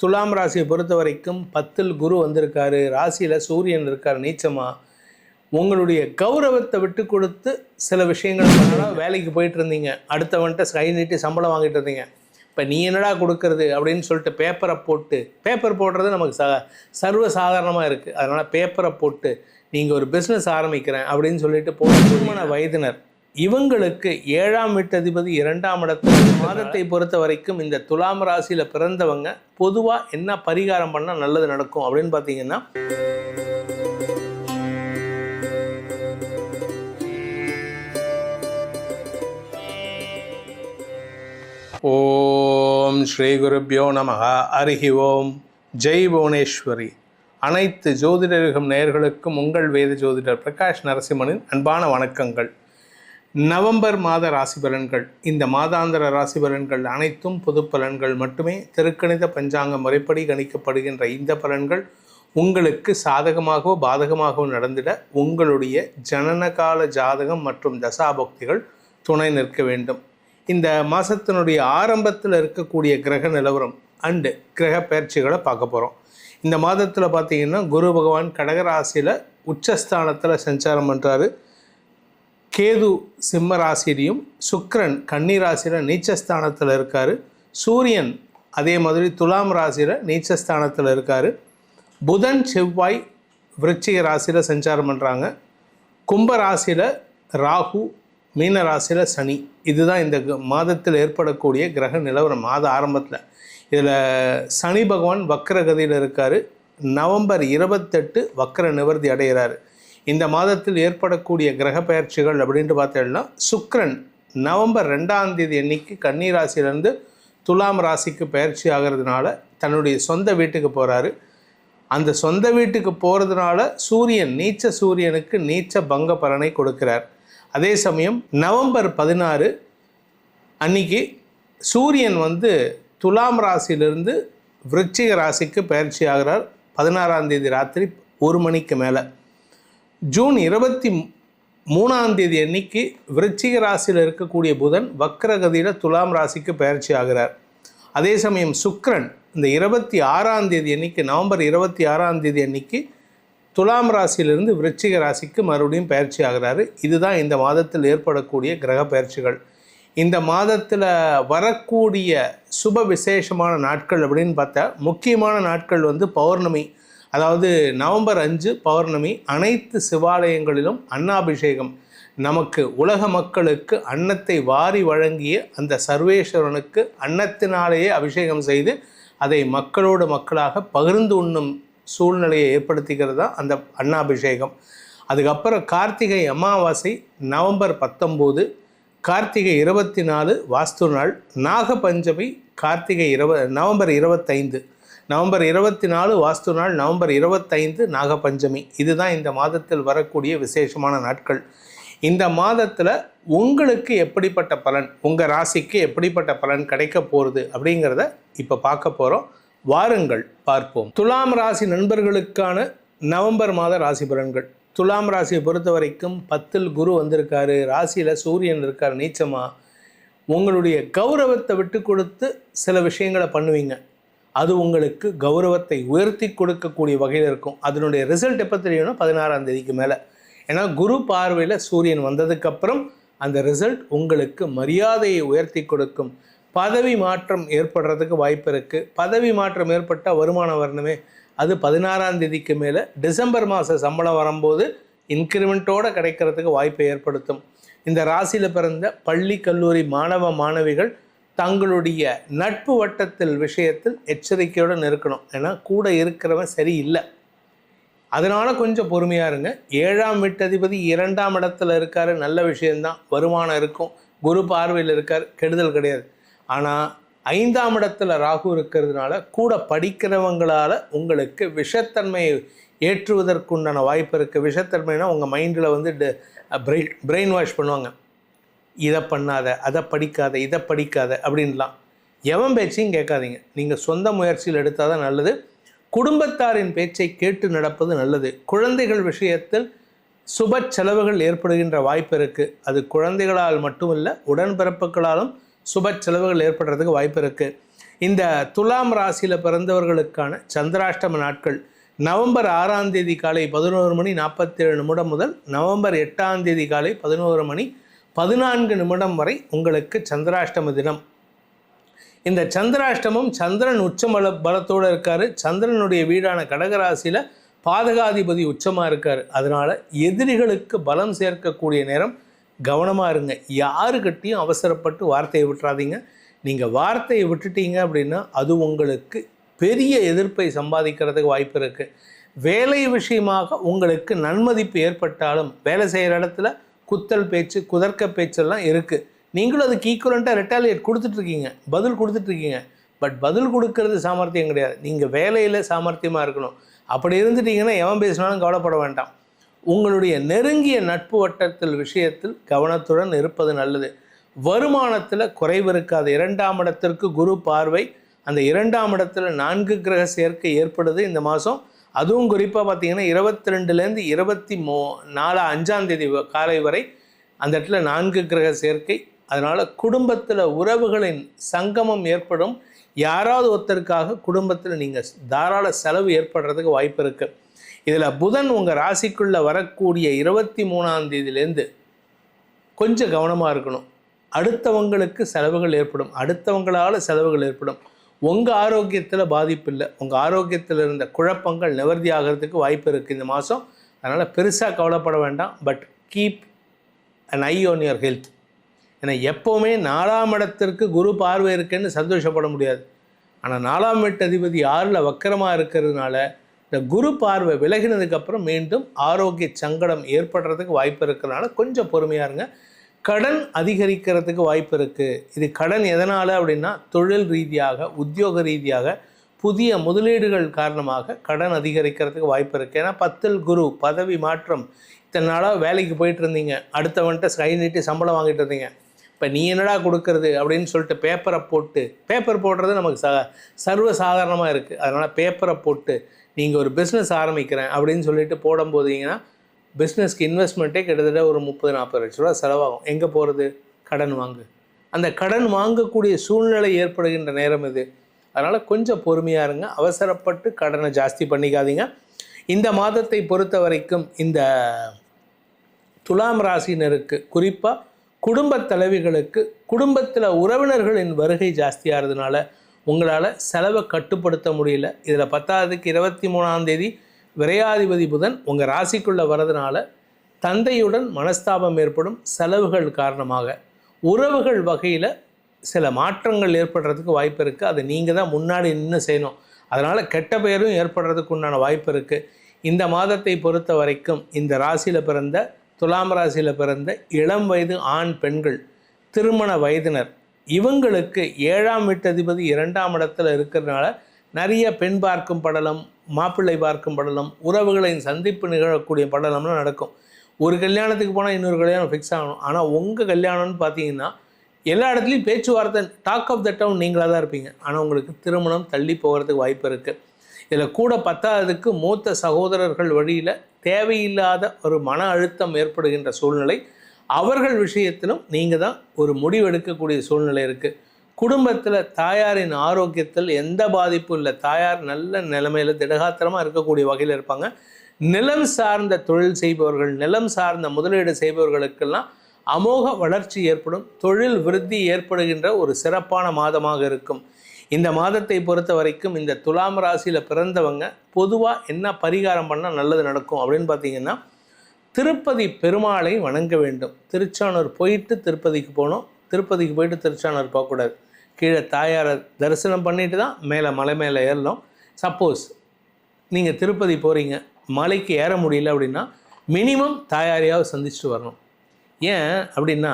துலாம் ராசியை பொறுத்த வரைக்கும் பத்தில் குரு வந்திருக்காரு ராசியில் சூரியன் இருக்கார் நீச்சமாக உங்களுடைய கௌரவத்தை விட்டு கொடுத்து சில விஷயங்கள் பண்ணலாம். வேலைக்கு போயிட்டு இருந்தீங்க. அடுத்தவன்ட்ட கை நீட்டி சம்பளம் வாங்கிட்டு இருந்தீங்க. இப்போ நீ என்னடா கொடுக்கறது அப்படின்னு சொல்லிட்டு பேப்பரை போட்டு பேப்பர் போடுறது நமக்கு ச சர்வ சாதாரணமாக இருக்குது அதனால் பேப்பரை போட்டு நீங்கள் ஒரு பிஸ்னஸ் ஆரம்பிக்கிறேன் அப்படின்னு சொல்லிட்டு போன திருமண வயதினர் இவங்களுக்கு ஏழாம் வீட்டதிபதி இரண்டாம் இடத்துல மாதத்தை பொறுத்த வரைக்கும் இந்த துலாம் ராசியில் பிறந்தவங்க பொதுவாக என்ன பரிகாரம் பண்ணால் நல்லது நடக்கும் அப்படின்னு பார்த்தீங்கன்னா ஓம் ஸ்ரீ குருப்பியோ நமக அருகி ஓம். ஜெய் புவனேஸ்வரி. அனைத்து ஜோதிடர்கள் நேயர்களுக்கும் உங்கள் வேத ஜோதிடர் பிரகாஷ் நரசிம்மனின் அன்பான வணக்கங்கள். நவம்பர் மாத ராசி பலன்கள். இந்த மாதாந்திர ராசி பலன்கள் அனைத்தும் பொது பலன்கள் மட்டுமே. திருக்கணித பஞ்சாங்க முறைப்படி கணிக்கப்படுகின்ற இந்த பலன்கள் உங்களுக்கு சாதகமாகவோ பாதகமாகவோ நடந்திட உங்களுடைய ஜனனகால ஜாதகம் மற்றும் தசாபக்திகள் துணை நிற்க வேண்டும். இந்த மாதத்தினுடைய ஆரம்பத்தில் இருக்கக்கூடிய கிரக நிலவரம் அண்டு கிரக பயிற்சிகளை பார்க்க போகிறோம் இந்த மாதத்தில் பார்த்தீங்கன்னா குரு பகவான் கடகராசியில் உச்சஸ்தானத்தில் சஞ்சாரம் பண்ணுறாரு கேது சிம்ம ராசிலையும் சுக்கிரன் கன்னி ராசியில் நீச்சஸ்தானத்தில் இருக்கார். சூரியன் அதே மாதிரி துலாம் ராசியில் நீச்சஸ்தானத்தில் இருக்கார். புதன் செவ்வாய் விருச்சிக ராசியில் சஞ்சாரம் பண்ணுறாங்க கும்ப ராசியில் ராகு மீன ராசியில் சனி. இதுதான் இந்த மாதத்தில் ஏற்படக்கூடிய கிரக நிலவரம் மாத ஆரம்பத்தில். இதில் சனி பகவான் வக்கரகதியில் இருக்கார். நவம்பர் இருபத்தெட்டு வக்கர நிவர்த்தி அடைகிறாரு இந்த மாதத்தில் ஏற்படக்கூடிய கிரக பயிற்சிகள் அப்படின்ட்டு பார்த்தோம்னா சுக்ரன் நவம்பர் ரெண்டாம் தேதி அன்னைக்கு கன்னி ராசியிலேருந்து துலாம் ராசிக்கு பயிற்சி ஆகிறதுனால தன்னுடைய சொந்த வீட்டுக்கு போகிறாரு அந்த சொந்த வீட்டுக்கு போகிறதுனால சூரியன் நீச்ச சூரியனுக்கு நீச்ச பங்க பலனை கொடுக்கிறார். அதே சமயம் நவம்பர் பதினாறு அன்னைக்கு சூரியன் வந்து துலாம் ராசியிலிருந்து விருச்சிக ராசிக்கு பயிற்சி ஆகிறார். பதினாறாம் தேதி ராத்திரி ஒரு மணிக்கு மேலே. ஜூன் இருபத்தி மூணாம் தேதி அன்னைக்கு விருச்சிக ராசியில் இருக்கக்கூடிய புதன் வக்ரகதியில் துலாம் ராசிக்கு பயிற்சி ஆகிறார். அதே சமயம் சுக்ரன் இந்த இருபத்தி ஆறாம் தேதி அன்னைக்கு நவம்பர் இருபத்தி ஆறாம் தேதி அன்னைக்கு துலாம் ராசியிலிருந்து விருச்சிக ராசிக்கு மறுபடியும் பயிற்சி ஆகிறாரு. இதுதான் இந்த மாதத்தில் ஏற்படக்கூடிய கிரக பயிற்சிகள். இந்த மாதத்தில் வரக்கூடிய சுப விசேஷமான நாட்கள் அப்படின்னு பார்த்தா முக்கியமான நாட்கள் வந்து பௌர்ணமி. அதாவது நவம்பர் அஞ்சு பௌர்ணமி அனைத்து சிவாலயங்களிலும் அன்னாபிஷேகம். நமக்கு உலக மக்களுக்கு அன்னத்தை வாரி வழங்கிய அந்த சர்வேஸ்வரனுக்கு அன்னத்தினாலேயே அபிஷேகம் செய்து அதை மக்களோடு மக்களாக பகிர்ந்து உண்ணும் சூழ்நிலையை ஏற்படுத்திக்கிறது தான் அந்த அன்னாபிஷேகம். அதுக்கப்புறம் கார்த்திகை அமாவாசை நவம்பர் பத்தொம்போது கார்த்திகை இருபத்தி நாலு வாஸ்து நாள் நாகபஞ்சமி கார்த்திகை இரவ நவம்பர் இருபத்தைந்து. நவம்பர் இருபத்தி நாலு வாஸ்து நாள் நவம்பர் இருபத்தைந்து நாகபஞ்சமி. இதுதான் இந்த மாதத்தில் வரக்கூடிய விசேஷமான நாட்கள். இந்த மாதத்தில் உங்களுக்கு எப்படிப்பட்ட பலன் உங்கள் ராசிக்கு எப்படிப்பட்ட பலன் கிடைக்க போகிறது அப்படிங்கிறத இப்போ பார்க்க போகிறோம் வாருங்கள் பார்ப்போம். துலாம் ராசி நண்பர்களுக்கான நவம்பர் மாத ராசி பலன்கள். துலாம் ராசியை பொறுத்த வரைக்கும் பத்தில் குரு வந்திருக்காரு ராசியில் சூரியன் இருக்கார் நீச்சமாக உங்களுடைய கௌரவத்தை விட்டு கொடுத்து சில விஷயங்களை பண்ணுவீங்க. அது உங்களுக்கு கௌரவத்தை உயர்த்தி கொடுக்கக்கூடிய வகையில் இருக்கும். அதனுடைய ரிசல்ட் எப்போ தெரியும்னா பதினாறாம் தேதிக்கு மேலே. ஏன்னா குரு பார்வையில் சூரியன் வந்ததுக்கப்புறம் அந்த ரிசல்ட் உங்களுக்கு மரியாதையை உயர்த்தி கொடுக்கும். பதவி மாற்றம் ஏற்படுறதுக்கு வாய்ப்பு இருக்குது பதவி மாற்றம் ஏற்பட்டால் வருமானம் வரணுமே. அது பதினாறாம் தேதிக்கு மேலே டிசம்பர் மாத சம்பளம் வரும்போது இன்க்ரிமெண்ட்டோடு கிடைக்கிறதுக்கு வாய்ப்பை ஏற்படுத்தும். இந்த ராசியில் பிறந்த பள்ளி கல்லூரி மாணவ மாணவிகள் தங்களுடைய நட்பு வட்டத்தில் விஷயத்தில் எச்சரிக்கையுடன் இருக்கணும் ஏன்னா கூட இருக்கிறவன் சரியில்லை. அதனால் கொஞ்சம் பொறுமையாக இருங்க. ஏழாம் வீட்டதிபதி இரண்டாம் இடத்துல இருக்கார். நல்ல விஷயந்தான் வருமானம் இருக்கும். குரு பார்வையில் இருக்கார். கெடுதல் கிடையாது. ஆனால் ஐந்தாம் இடத்துல ராகு இருக்கிறதுனால கூட படிக்கிறவங்களால உங்களுக்கு விஷத்தன்மையை ஏற்றுவதற்குண்டான வாய்ப்பு இருக்குது விஷத்தன்மைனா உங்கள் மைண்டில் வந்து பிரெயின் பிரெயின் வாஷ் பண்ணுவாங்க. இதை பண்ணாத அதை படிக்காத இதை படிக்காத அப்படின்லாம். எவன் பேச்சையும் கேட்காதீங்க. நீங்கள் சொந்த முயற்சியில் எடுத்தால் தான் நல்லது. குடும்பத்தாரின் பேச்சை கேட்டு நடப்பது நல்லது. குழந்தைகள் விஷயத்தில் சுப செலவுகள் ஏற்படுகின்ற வாய்ப்பு இருக்குது அது குழந்தைகளால் மட்டுமல்ல உடன்பிறப்புகளாலும் சுப செலவுகள் ஏற்படுறதுக்கு வாய்ப்பு இருக்குது இந்த துலாம் ராசியில் பிறந்தவர்களுக்கான சந்திராஷ்டம நாட்கள் நவம்பர் ஆறாம் தேதி காலை பதினோரு மணி நாற்பத்தேழு நிமிடம் முதல் நவம்பர் எட்டாம் தேதி காலை பதினோரு மணி பதினான்கு நிமிடம் வரை உங்களுக்கு சந்திராஷ்டம தினம். இந்த சந்திராஷ்டமம் சந்திரன் உச்சமல பலத்தோடு இருக்கார். சந்திரனுடைய வீடான கடகராசியில் பாதகாதிபதி உச்சமாக இருக்கார். அதனால் எதிரிகளுக்கு பலம் சேர்க்கக்கூடிய நேரம் கவனமாக இருங்க. யாருக்கிட்டையும் அவசரப்பட்டு வார்த்தையை விட்டுறாதீங்க. நீங்கள் வார்த்தையை விட்டுட்டீங்க அப்படின்னா அது உங்களுக்கு பெரிய எதிர்ப்பை சம்பாதிக்கிறதுக்கு வாய்ப்பு இருக்குது வேலை விஷயமாக உங்களுக்கு நன்மதிப்பு ஏற்பட்டாலும் வேலை செய்கிற இடத்துல குத்தல் பேச்சு குதர்க்க பேச்செல்லாம் இருக்குது நீங்களும் அதுக்கு ஈக்குவலண்ட்டாக ரெட்டாலியேட் கொடுத்துட்ருக்கீங்க. பதில் கொடுத்துட்ருக்கீங்க. பட் பதில் கொடுக்கறது சாமர்த்தியம் கிடையாது. நீங்கள் வேலையில் சாமர்த்தியமாக இருக்கணும். அப்படி இருந்துட்டீங்கன்னா எவன் பேசினாலும் கவலைப்பட வேண்டாம். உங்களுடைய நெருங்கிய நட்பு வட்டத்தில் விஷயத்தில் கவனத்துடன் இருப்பது நல்லது. வருமானத்தில் குறைவு இருக்காது. இரண்டாம் இடத்திற்கு குரு பார்வை அந்த இரண்டாம் இடத்துல நான்கு கிரக சேர்க்கை ஏற்படுது இந்த மாதம் அதுவும் குறிப்பாக பார்த்தீங்கன்னா இருபத்தி ரெண்டுலேருந்து இருபத்தி மூ நாலு அஞ்சாம் தேதி வ- காலை வரை அந்த இடத்துல நான்கு கிரக சேர்க்கை. அதனால் குடும்பத்தில் உறவுகளின் சங்கமம் ஏற்படும். யாராவது ஒருத்தருக்காக குடும்பத்தில் நீங்கள் தாராள செலவு ஏற்படுறதுக்கு வாய்ப்பு இருக்குது இதில் புதன் உங்கள் ராசிக்குள்ளே வரக்கூடிய இருபத்தி மூணாம் தேதியிலேருந்து கொஞ்சம் கவனமாக இருக்கணும். அடுத்தவங்களுக்கு செலவுகள் ஏற்படும். அடுத்தவங்களால் செலவுகள் ஏற்படும். உங்கள் ஆரோக்கியத்தில் பாதிப்பு இல்லை. உங்கள் ஆரோக்கியத்தில் இருந்த குழப்பங்கள் நிவர்த்தி ஆகிறதுக்கு வாய்ப்பு இருக்குது இந்த மாதம் அதனால் பெருசாக கவலைப்பட வேண்டாம். But keep and eye on your health ஏன்னா எப்போவுமே நாலாம் இடத்திற்கு குரு பார்வை இருக்குன்னு சந்தோஷப்பட முடியாது. ஆனால் நாலாம் வீட்டு அதிபதி ஆறில் வக்கரமாக இருக்கிறதுனால இந்த குரு பார்வை விலகினதுக்கப்புறம் மீண்டும் ஆரோக்கிய சங்கடம் ஏற்படுறதுக்கு வாய்ப்பு இருக்கிறதுனால கொஞ்சம் பொறுமையாக இருங்க. கடன் அதிகரிக்கிறதுக்கு வாய்ப்பு இருக்குது இது கடன் எதனால் அப்படின்னா தொழில் ரீதியாக உத்தியோக ரீதியாக புதிய முதலீடுகள் காரணமாக கடன் அதிகரிக்கிறதுக்கு வாய்ப்பு இருக்குது ஏன்னா பத்தில் குரு பதவி மாற்றம் இத்தனை நாளாக வேலைக்கு போயிட்டு இருந்தீங்க. அடுத்தவன்ட்ட கை நீட்டி சம்பளம் வாங்கிட்டு இருந்தீங்க. இப்போ நீ என்னடா கொடுக்கறது அப்படின்னு சொல்லிட்டு பேப்பரை போட்டு பேப்பர் போடுறது நமக்கு ச சர்வ சாதாரணமாக இருக்குது அதனால் பேப்பரை போட்டு நீங்கள் ஒரு பிஸ்னஸ் ஆரம்பிக்கிறேன் அப்படின்னு சொல்லிட்டு போடும்போதீங்கன்னா பிஸ்னஸ்க்கு இன்வெஸ்ட்மெண்ட்டே கிட்டத்தட்ட ஒரு முப்பது நாற்பது லட்ச ரூபா செலவாகும். எங்கே போகிறது கடன் வாங்கு. அந்த கடன் வாங்கக்கூடிய சூழ்நிலை ஏற்படுகின்ற நேரம் இது. அதனால் கொஞ்சம் பொறுமையாக இருங்க. அவசரப்பட்டு கடனை ஜாஸ்தி பண்ணிக்காதீங்க. இந்த மாதத்தை பொறுத்த வரைக்கும் இந்த துலாம் ராசினருக்கு குறிப்பாக குடும்பத் தலைவிகளுக்கு குடும்பத்தில் உறவினர்களின் வருகை ஜாஸ்தியாகிறதுனால உங்களால் செலவை கட்டுப்படுத்த முடியல. இதில் பத்தாவதுக்கு இருபத்தி மூணாம் தேதி விரையாதிபதி புதன் உங்கள் ராசிக்குள்ளே வரதுனால தந்தையுடன் மனஸ்தாபம் ஏற்படும் செலவுகள் காரணமாக உறவுகள் வகையில் சில மாற்றங்கள் ஏற்படுறதுக்கு வாய்ப்பு இருக்குது அதை நீங்கள் தான் முன்னாடி நின்று செய்யணும். அதனால் கெட்ட பெயரும் ஏற்படுறதுக்கு உண்டான வாய்ப்பு இருக்குது இந்த மாதத்தை பொறுத்த வரைக்கும் இந்த ராசியில் பிறந்த துலாம் ராசியில் பிறந்த இளம் வயது ஆண் பெண்கள் திருமண வயதினர் இவங்களுக்கு ஏழாம் வீட்டதிபதி இரண்டாம் இடத்துல இருக்கிறதுனால நிறைய பெண் பார்க்கும் படலம் மாப்பிள்ளை பார்க்கும் படலம் உறவுகளின் சந்திப்பு நிகழக்கூடிய படலம்லாம் நடக்கும். ஒரு கல்யாணத்துக்கு போனால் இன்னொரு கல்யாணம் ஃபிக்ஸ் ஆகணும். ஆனால் உங்கள் கல்யாணம்னு பார்த்தீங்கன்னா எல்லா இடத்துலையும் பேச்சுவார்த்தை டாக் ஆஃப் த டவுன் நீங்களாக தான் இருப்பீங்க. ஆனால் உங்களுக்கு திருமணம் தள்ளி போகிறதுக்கு வாய்ப்பு இருக்குது இதில் கூட பத்தாததுக்கு மூத்த சகோதரர்கள் வழியில் தேவையில்லாத ஒரு மன அழுத்தம் ஏற்படுகின்ற சூழ்நிலை. அவர்கள் விஷயத்திலும் நீங்கள் தான் ஒரு முடிவெடுக்கக்கூடிய சூழ்நிலை இருக்குது குடும்பத்தில் தாயாரின் ஆரோக்கியத்தில் எந்த பாதிப்பும் இல்லை. தாயார் நல்ல நிலைமையில் திடகாத்திரமாக இருக்கக்கூடிய வகையில் இருப்பாங்க. நிலம் சார்ந்த தொழில் செய்பவர்கள் நிலம் சார்ந்த முதலீடு செய்பவர்களுக்கெல்லாம் அமோக வளர்ச்சி ஏற்படும். தொழில் விருத்தி ஏற்படுகின்ற ஒரு சிறப்பான மாதமாக இருக்கும். இந்த மாதத்தை பொறுத்த வரைக்கும் இந்த துலாம் ராசியில் பிறந்தவங்க பொதுவாக என்ன பரிகாரம் பண்ணால் நல்லது நடக்கும் அப்படின்னு பார்த்தீங்கன்னா திருப்பதி பெருமாளை வணங்க வேண்டும். திருச்சானூர் போயிட்டு திருப்பதிக்கு போகணும். திருப்பதிக்கு போயிட்டு திருச்சானூர் போகக்கூடாது கீழே தாயாரை தரிசனம் பண்ணிட்டு தான் மேலே மலை மேலே ஏறலாம். சப்போஸ் நீங்கள் திருப்பதி போகிறீங்க மலைக்கு ஏற முடியல அப்படின்னா மினிமம் தாயாரையாவது சந்திச்சுட்டு வரணும். ஏன் அப்படின்னா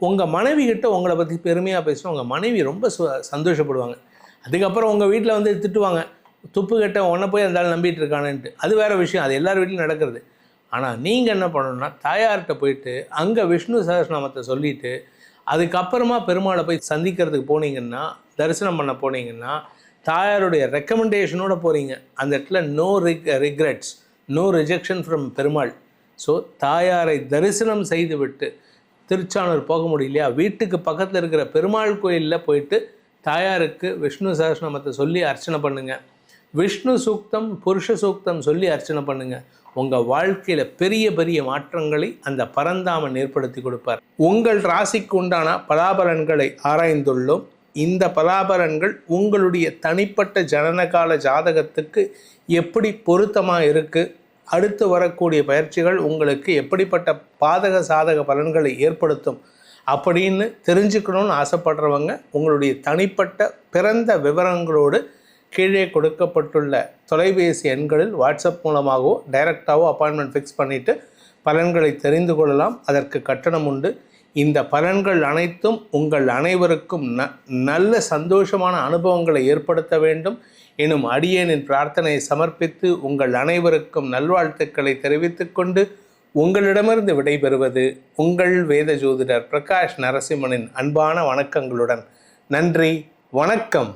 உங்கள் மனைவி கிட்ட உங்களை பற்றி பெருமையாக பேசணும் உங்கள் மனைவி ரொம்ப சு சந்தோஷப்படுவாங்க. அதுக்கப்புறம் உங்கள் வீட்டில் வந்து திட்டுவாங்க துப்பு கட்ட உன்னை போய் அந்த ஆள் நம்பிட்டு இருக்கானுன்ட்டு. அது வேறு விஷயம் அது எல்லார் வீட்லையும் நடக்கிறது. ஆனால் நீங்கள் என்ன பண்ணணும்னா தாயார்கிட்ட போயிட்டு அங்கே விஷ்ணு சகஸ்ரநாமத்தை சொல்லிவிட்டு அதுக்கப்புறமா பெருமாளை போய் சந்திக்கிறதுக்கு போனீங்கன்னா தரிசனம் பண்ண போனீங்கன்னா தாயாருடைய ரெக்கமெண்டேஷனோட போகிறீங்க அந்த இடத்துல no rig regrets no rejection from Perumal. So தாயாரை தரிசனம் செய்துவிட்டு திருச்சானூர் போக முடியலையா வீட்டுக்கு பக்கத்தில் இருக்கிற பெருமாள் கோயிலில் போயிட்டு தாயாருக்கு விஷ்ணு சகஸ்ரநாமத்தை சொல்லி அர்ச்சனை பண்ணுங்கள் விஷ்ணு சூக்தம் புருஷ சூக்தம் சொல்லி அர்ச்சனை பண்ணுங்க. உங்கள் வாழ்க்கையில் பெரிய பெரிய மாற்றங்களை அந்த பரந்தாமன் ஏற்படுத்தி கொடுப்பார். உங்கள் ராசிக்கு உண்டான பலாபலன்களை ஆராய்ந்துள்ளோம். இந்த பலாபலன்கள் உங்களுடைய தனிப்பட்ட ஜனனகால ஜாதகத்துக்கு எப்படி பொருத்தமாக இருக்குது அடுத்து வரக்கூடிய பயிற்சிகள் உங்களுக்கு எப்படிப்பட்ட பாதக சாதக பலன்களை ஏற்படுத்தும்? அப்படின்னு தெரிஞ்சுக்கணும்னு ஆசைப்படுறவங்க உங்களுடைய தனிப்பட்ட பிறந்த விவரங்களோடு கீழே கொடுக்கப்பட்டுள்ள தொலைபேசி எண்களில் வாட்ஸ்அப் மூலமாகவோ டைரக்டாகவோ அப்பாயின்மெண்ட் ஃபிக்ஸ் பண்ணிவிட்டு பலன்களை தெரிந்து கொள்ளலாம். அதற்கு கட்டணம் உண்டு. இந்த பலன்கள் அனைத்தும் உங்கள் அனைவருக்கும் ந நல்ல சந்தோஷமான அனுபவங்களை ஏற்படுத்த வேண்டும். எனும் அடியேனின் பிரார்த்தனையை சமர்ப்பித்து உங்கள் அனைவருக்கும் நல்வாழ்த்துக்களை தெரிவித்துக்கொண்டு உங்களிடமிருந்து விடைபெறுவது உங்கள் வேத ஜோதிடர் பிரகாஷ் நரசிம்மனின் அன்பான வணக்கங்களுடன். நன்றி. வணக்கம்.